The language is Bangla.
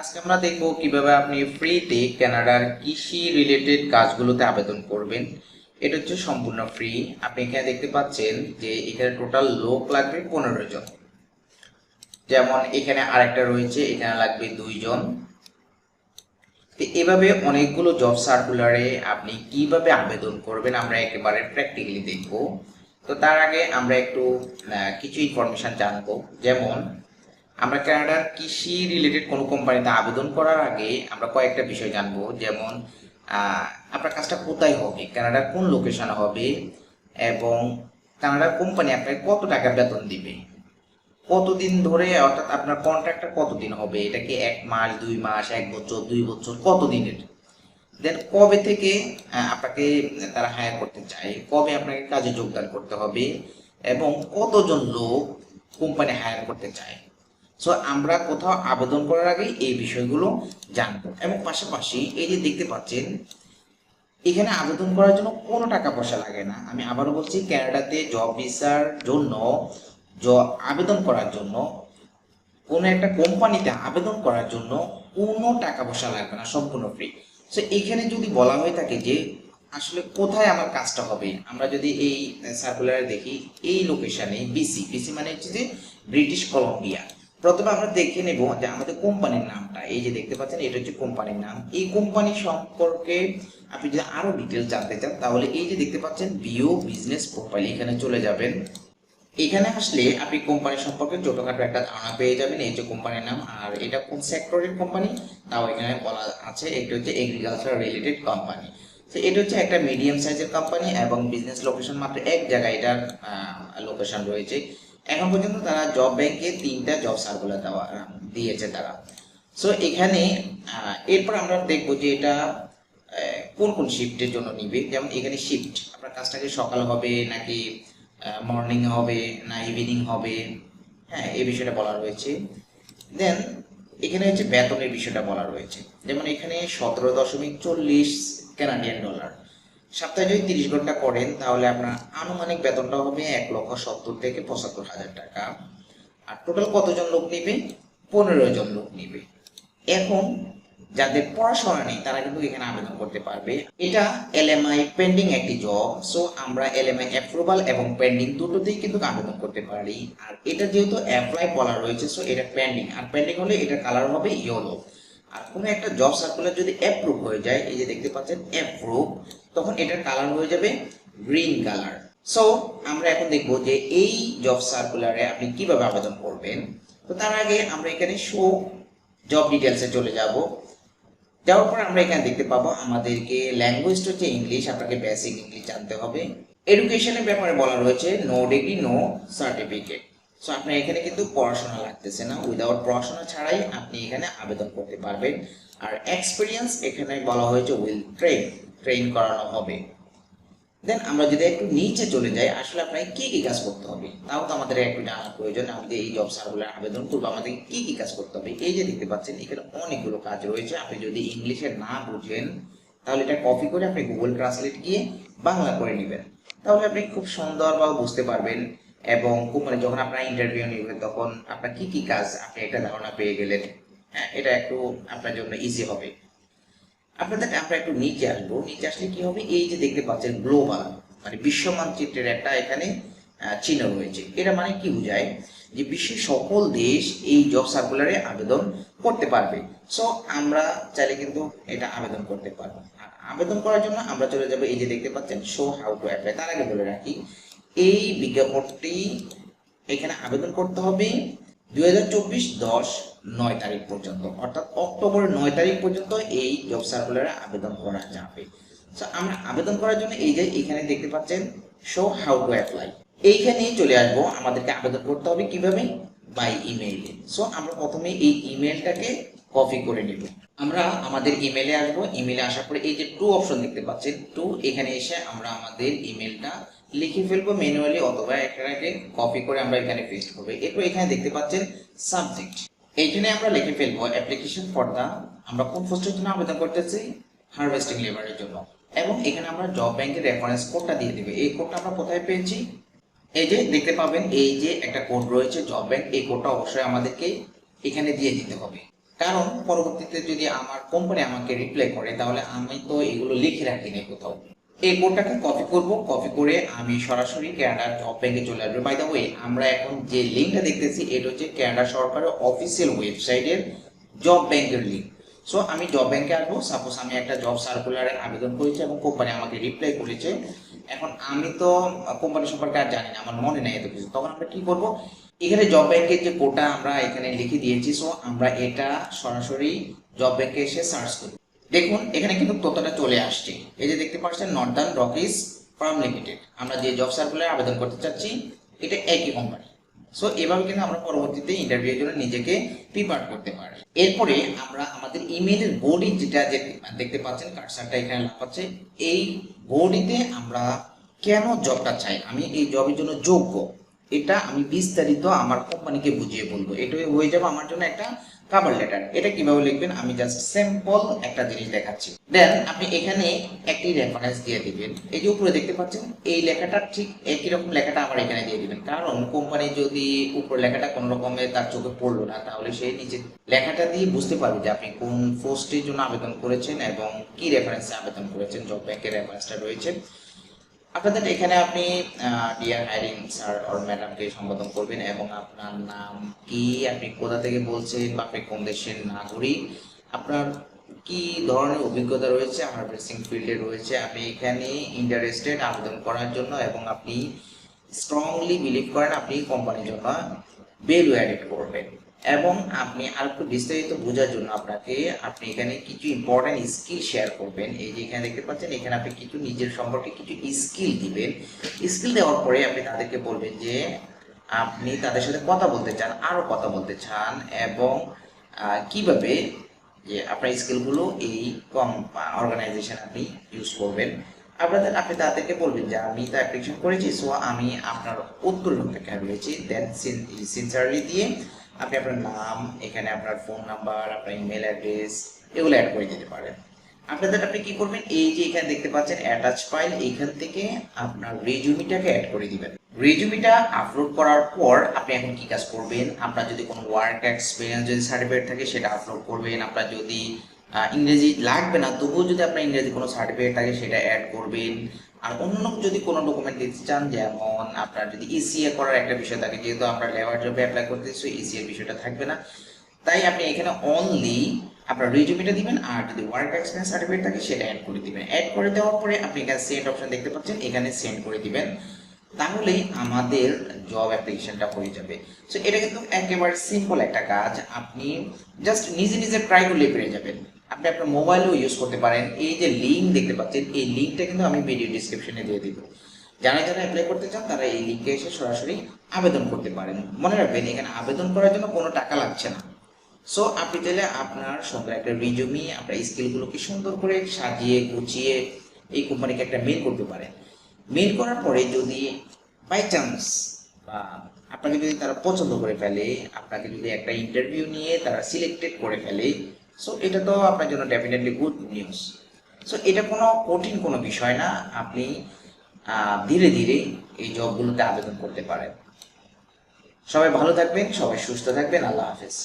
আজকে আমরা দেখব কীভাবে আপনি ফ্রিতে কানাডার কৃষি রিলেটেড কাজগুলোতে আবেদন করবেন। এটা হচ্ছে সম্পূর্ণ ফ্রি আপনি এখানে দেখতে পাচ্ছেন যে এখানে টোটাল লোক লাগবে পনেরো জন। যেমন এখানে আরেকটা রয়েছে, এখানে লাগবে দুইজন তো এভাবে অনেকগুলো জব সার্কুলারে আপনি কীভাবে আবেদন করবেন আমরা একেবারে প্র্যাকটিক্যালি দেখব। তো তার আগে আমরা একটু কিছু ইনফরমেশন জানব। যেমন আমরা কানাডার কৃষি রিলেটেড কোনো কোম্পানিতে আবেদন করার আগে আমরা কয়েকটা বিষয় জানব। যেমন আপনার কাজটা কোথায় হবে? কানাডার কোন লোকেশনে হবে? এবং কানাডার কোম্পানি আপনাকে কত টাকা বেতন দিবে? কতদিন ধরে, অর্থাৎ আপনার কন্ট্রাক্টটা কতদিন হবে? এটা কি এক মাস, দুই মাস, এক বছর, দুই বছর? কত দিনের দেন কবে থেকে আপনাকে তারা হায়ার করতে চায়? কবে আপনাকে কাজে যোগদান করতে হবে? এবং কতজন লোক কোম্পানি হায়ার করতে চায়? সো আমরা কোথাও আবেদন করার আগে এই বিষয়গুলো জানব। এবং পাশাপাশি এই যে দেখতে পাচ্ছেন, এখানে আবেদন করার জন্য কোনো টাকা পয়সা লাগে না। আমি আবারও বলছি, ক্যানাডাতে জব ভিসার জন্য আবেদন করার জন্য, কোনো একটা কোম্পানিতে আবেদন করার জন্য কোনো টাকা পয়সা লাগবে না, সম্পূর্ণ ফ্রি সো এখানে যদি বলা হয়ে থাকে যে, আসলে কোথায় আমার কাজটা হবে, আমরা যদি এই সার্কুলারে দেখি, এই লোকেশনে বিসি বিসি মানে হচ্ছে যে ব্রিটিশ কলম্বিয়া প্রথমে আমরা দেখে নেব যে আমাদের কোম্পানির নামটা। এই যে দেখতে পাচ্ছেন, এটা হচ্ছে কোম্পানির নাম। এই কোম্পানি সম্পর্কে আপনি যদি আরও ডিটেলস জানতে চান, তাহলে এই যে দেখতে পাচ্ছেন বিও বিজনেস প্রোফাইল এখানে চলে যাবেন। এখানে আসলে আপনি কোম্পানি সম্পর্কে ছোটখাটো একটা ধারণা পেয়ে যাবেন, এই যে কোম্পানির নাম। আর এটা কোন সেক্টরের কোম্পানি? তাও এখানে বলা আছে, এটা হচ্ছে এগ্রিকালচার রিলেটেড কোম্পানি তো এটা হচ্ছে একটা মিডিয়াম সাইজের কোম্পানি এবং বিজনেস লোকেশন মাত্র এক জায়গায় এটার লোকেশন রয়েছে। এখন পর্যন্ত তারা জব ব্যাংকে তিনটা জব সার্কুলার দেওয়া, দিয়েছে তারা। সো এখানে এরপর আমরা দেখব যে এটা কোন কোন শিফটের জন্য নিবে। যেমন এখানে শিফট আপনার কাজটাকে সকাল হবে নাকি মর্নিং হবে না ইভিনিং হবে? হ্যাঁ এই বিষয়টা বলা রয়েছে। দেন এখানে হচ্ছে বেতনের বিষয়টা বলা রয়েছে। যেমন এখানে সতেরো দশমিক চল্লিশ কানাডিয়ান ডলার সপ্তাহে যদি তিরিশ ঘণ্টা করেন, তাহলে আপনার আনুমানিক বেতনটা হবে এক লক্ষ সত্তর থেকে পঁচাত্তর হাজার টাকা। আর টোটাল কতজন লোক নিবে? পনেরো জন লোক নিবে। এখন যাদের পড়াশোনা নেই, তারা কিন্তু এখানে আবেদন করতে পারবে। এটা এলএমআই পেন্ডিং একটি জব সো আমরা এলএমআই অ্যাপ্রুভাল এবং পেন্ডিং দুটোতেই কিন্তু আবেদন করতে পারি। আর এটা যেহেতু অ্যাপ্লাই বলা রয়েছে সো এটা পেন্ডিং আর পেন্ডিং হলে এটা কালার হবে ইয়েলো আর কোনো একটা জব সার্কুলার যদি অ্যাপ্রুভ হয়ে যায়, এই যে দেখতে পাচ্ছেন অ্যাপ্রুভ তখন এটার কালার হয়ে যাবে গ্রিন কালার সো আমরা এখন দেখব যে এই জব সার্কুলারে আপনি কীভাবে আবেদন করবেন। তো তার আগে আমরা এখানে শো জব ডিটেলসে চলে যাব। যাওয়ার পর আমরা এখানে দেখতে পাবো আমাদেরকে ল্যাঙ্গুয়েজটা হচ্ছে ইংলিশ আপনাকে বেসিক ইংলিশ জানতে হবে। এডুকেশনের ব্যাপারে বলা রয়েছে no degree no certificate so আপনার এখানে কিন্তু পড়াশোনা লাগতেছে না। উইদাউট পড়াশোনা ছাড়াই আপনি এখানে আবেদন করতে পারবেন। আর এক্সপিরিয়েন্স এখানে বলা হয়েছে উইল ট্রেন ট্রেন করানো হবে। দেন আমরা যদি একটু নিচে চলে যাই, আসলে আপনাকে কি কি কাজ করতে হবে? তাও তো আমাদের একটু জানার প্রয়োজন। আমাদের এই জব সার্কুলার আবেদন করব, আমাদের কি কি কাজ করতে হবে? এই যে দেখতে পাচ্ছেন, এখানে অনেকগুলো কাজ রয়েছে। আপনি যদি ইংলিশে না বুঝেন, তাহলে এটা কপি করে আপনি গুগল ট্রান্সলেট গিয়ে বাংলা করে নেবেন। তাহলে আপনি খুব সুন্দরভাবে বুঝতে পারবেন। এবং কোম্পানি যখন আপনার ইন্টারভিউ নেবেন তখন আপনার কি কি কাজ আপনি একটা ধারণা পেয়ে গেলেন? হ্যাঁ এটা একটু আপনার জন্য ইজি হবে। আপনাদের আমরা একটু নিচে আসব। নিচে আসলে কি হবে? এই যে দেখতে পাচ্ছেন গ্লোবাল মানে বিশ্ব মানচিত্রের একটা এখানে চিহ্ন রয়েছে। এটা মানে কি বোঝায়? যে বিশ্বের সকল দেশ এই জব সার্কুলারে আবেদন করতে পারবে। সো আমরা চাইলে কিন্তু এটা আবেদন করতে পারব। আবেদন করার জন্য আমরা চলে যাব এই যে দেখতে পাচ্ছেন শো হাউ টু অ্যাপ্লাই তার আগে বলে রাখি এই বিজ্ঞাপনটি এখানে আবেদন করতে হবে দুই হাজার চব্বিশ দশ নয় তারিখ পর্যন্ত। অর্থাৎ অক্টোবরের নয় তারিখ পর্যন্ত এই জব সার্কুলারে আবেদন করা যাবে। So, আমরা আবেদন করার জন্য এই যে এখানে দেখতে পাচ্ছেন শো হাউ টু অ্যাপ্লাই এইখানে চলে আসব। আমাদেরকে আবেদন করতে হবে কীভাবে? বাই ইমেইলে সো আমরা প্রথমে এই ইমেলটাকে কপি করে নেব। আমরা আমাদের ইমেলে আসব। ইমেলে আসার পরে এই যে টু অপশন দেখতে পাচ্ছেন। টু এখানে এসে আমরা আমাদের ইমেলটা লিখে ফেলব ম্যানুয়ালি অথবা এটাকে কপি করে আমরা এখানে পেস্ট করব। এরপর এখানে দেখতে পাচ্ছেন সাবজেক্ট এইখানে আমরা লিখে ফেলব অ্যাপ্লিকেশন ফর দা আমরা কোন পোস্টের জন্য আবেদন করতেছি? হারভেস্টিং লেবারের জন্য। এবং এখানে আমরা জব ব্যাংকের রেফারেন্স কোডটা দিয়ে দেবে। এই কোডটা আমরা কোথায় পেয়েছি? এই যে দেখতে পাবেন এই যে একটা কোড রয়েছে জব ব্যাংক এই কোডটা অবশ্যই আমাদেরকে এখানে দিয়ে দিতে হবে। কারণ পরবর্তীতে যদি আমার কোম্পানি আমাকে রিপ্লাই করে, তাহলে আমি তো এগুলো লিখে রাখি না কোথাও। এই কোডটাকে কপি করব কপি করে আমি সরাসরি ক্যানাডার জব ব্যাংকে চলে আসব। বাই দ্য ওয়ে আমরা এখন যে লিঙ্কটা দেখতেছি, এটা হচ্ছে ক্যানাডা সরকারের অফিসিয়াল ওয়েবসাইটের জব ব্যাংকের লিঙ্ক সো আমি জব ব্যাংকে আসব। সাপোজ আমি একটা জব সার্কুলারে আবেদন করেছি এবং কোম্পানি আমাকে রিপ্লাই করেছে। এখন আমি তো কোম্পানি সম্পর্কে আর জানি না, আমার মনে নেই এত কিছু। তখন আমরা কি করব? এখানে জব ব্যাংকের যে কোটা আমরা এখানে লিখে দিয়েছি। সো আমরা এটা সরাসরি জব ব্যাংকে এসে সার্চ করব। দেখুন, এখানে কিন্তু তথ্যটা চলে আসছে। এই যে দেখতে পাচ্ছেন নর্দার্ন রকিস ফার্ম লিমিটেড আমরা যে জব সার্কুলারে আবেদন করতে চাচ্ছি, এটা একই কোম্পানি সো এভাবে কিন্তু আমরা পরবর্তীতে ইন্টারভিউর জন্য নিজেকে প্রিপেয়ার করতে পারি। এরপরে আমরা আমাদের ইমেলের বডি যেটা দেখতে পাচ্ছেন কার্সারটা এখানে লাফাচ্ছে, এই বডিতে আমরা কেন জবটা চাই? আমি এই জবের জন্য যোগ্য? এটা আমি বিস্তারিত আমার কোম্পানিকে বুঝিয়ে বলব। এটা হয়ে যাবে আমার জন্য একটা কাভার লেটার এটা কীভাবে লিখবেন? আমি জাস্ট সিম্পল একটা জিনিস দেখাচ্ছি। দেন আপনি এখানে একটি রেফারেন্স দিয়ে দিবেন। এই যে উপরে দেখতে পাচ্ছেন, এই লেখাটা ঠিক একই রকম লেখাটা আমার এখানে দিয়ে দিবেন। কারণ কোম্পানি যদি উপর লেখাটা কোন রকমের তার চোখে পড়ল না, তাহলে সে নিচে লেখাটা দিয়ে বুঝতে পারবে যে আপনি কোন পোস্টের জন্য আবেদন করেছেন এবং কি রেফারেন্সে আবেদন করেছেন জব ব্যাংকের রেফারেন্সটা রয়েছে। আপনাদের এখানে আপনি ডিয়ার হায়ারিং স্যার অর ম্যাডামকে সম্বোধন করবেন এবং আপনার নাম কি, আপনি কোথা থেকে বলছেন বা আপনি কোন দেশের নাগরিক, আপনার কি ধরনের অভিজ্ঞতা রয়েছে হার্ভেস্টিং ফিল্ডে রয়েছে, আপনি এখানে ইন্টারেস্টেড আবেদন করার জন্য এবং আপনি স্ট্রংলি বিলিভ করেন আপনি কোম্পানির জন্য ভ্যালু অ্যাডেড করবেন। এবং আপনি আর একটু বিস্তারিত বোঝার জন্য আপনাকে, আপনি এখানে কিছু ইম্পর্টেন্ট স্কিল শেয়ার করবেন। এই যে এখানে দেখতে পাচ্ছেন, এখানে আপনি কিছু নিজের সম্পর্কে কিছু স্কিল দিবেন। স্কিল দেওয়ার পরে আপনি তাদেরকে বলবেন যে, আপনি তাদের সাথে কথা বলতে চান আরও কথা বলতে চান এবং কীভাবে যে আপনার স্কিলগুলো এই কম অর্গানাইজেশন আপনি ইউজ করবেন। আপনাদের, আপনি তাদেরকে বলবেন যে, আমি তো অ্যাপ্লিকেশন করেছি সো আমি আপনার উত্তর অপেক্ষায় রয়েছি দেন সিনসারলি দিয়ে আপনি আপনার নাম, এখানে আপনার ফোন নাম্বার আপনার ইমেল অ্যাড্রেস এগুলো অ্যাড করে দিতে পারেন। আপনাদের আপনি কি করবেন? এই যে এখানে দেখতে পাচ্ছেন অ্যাটাচ ফাইল এইখান থেকে আপনার রেজুমিটাকে অ্যাড করে দিবেন। রেজুমিটা আপলোড করার পর আপনি এখন কি কাজ করবেন? আপনার যদি কোনো ওয়ার্ক এক্সপিরিয়েন্স যদি সার্টিফিকেট থাকে, সেটা আপলোড করবেন। আপনার যদি ইংরেজি লাগবে না, তবুও যদি আপনার ইংরেজি কোনো সার্টিফিকেট থাকে, সেটা অ্যাড করবেন। আর অন্য যদি কোনো ডকুমেন্ট দিতে চান, যেমন আপনার যদি ইসিএ করার একটা বিষয় থাকে, যেহেতু আমরা লেবার জবে অ্যাপ্লাই করতেছি ইসিএর বিষয়টা থাকবে না। তাই আপনি এখানে অনলি আপনার রেজুমিটা দিবেন, আর যদি ওয়ার্ক এক্সপিরিয়েন্স সার্টিফিকেট থাকে, সেটা অ্যাড করে দিবেন। অ্যাড করে দেওয়ার পরে আপনি এখানে সেন্ড অপশন দেখতে পাচ্ছেন, এখানে সেন্ড করে দিবেন। তাহলে আমাদের জব অ্যাপ্লিকেশনটা হয়ে যাবে। সো এটা কিন্তু একেবারে সিম্পল একটা কাজ। আপনি জাস্ট নিজে নিজে ট্রাই করলে পেরে যাবেন। আপনি আপনার মোবাইলেও ইউজ করতে পারেন। এই যে লিঙ্ক দেখতে পাচ্ছেন, এই লিঙ্কটা কিন্তু আমি ভিডিও ডিসক্রিপশনে দিয়ে দিব। যারা যারা অ্যাপ্লাই করতে চান, তারা এই লিঙ্কে এসে সরাসরি আবেদন করতে পারেন। মনে রাখবেন, এখানে আবেদন করার জন্য কোনো টাকা লাগছে না। সো আপনি চাইলে আপনার সুন্দর একটা রিজুমি আপনার স্কিলগুলোকে সুন্দর করে সাজিয়ে, গুছিয়ে এই কোম্পানিকে একটা মেল করতে পারেন। মেল করার পরে যদি বাই চান্স বা আপনাকে যদি তারা পছন্দ করে ফেলে, আপনাকে যদি একটা ইন্টারভিউ নিয়ে তারা সিলেক্টেড করে ফেলে সো এটা তো আপনার জন্য ডেফিনেটলি গুড নিউজ সো এটা কোনো কঠিন কোনো বিষয় না। আপনি ধীরে ধীরে এই জবগুলোতে আবেদন করতে পারেন। সবাই ভালো থাকবেন, সবাই সুস্থ থাকবেন। আল্লাহ হাফেজ।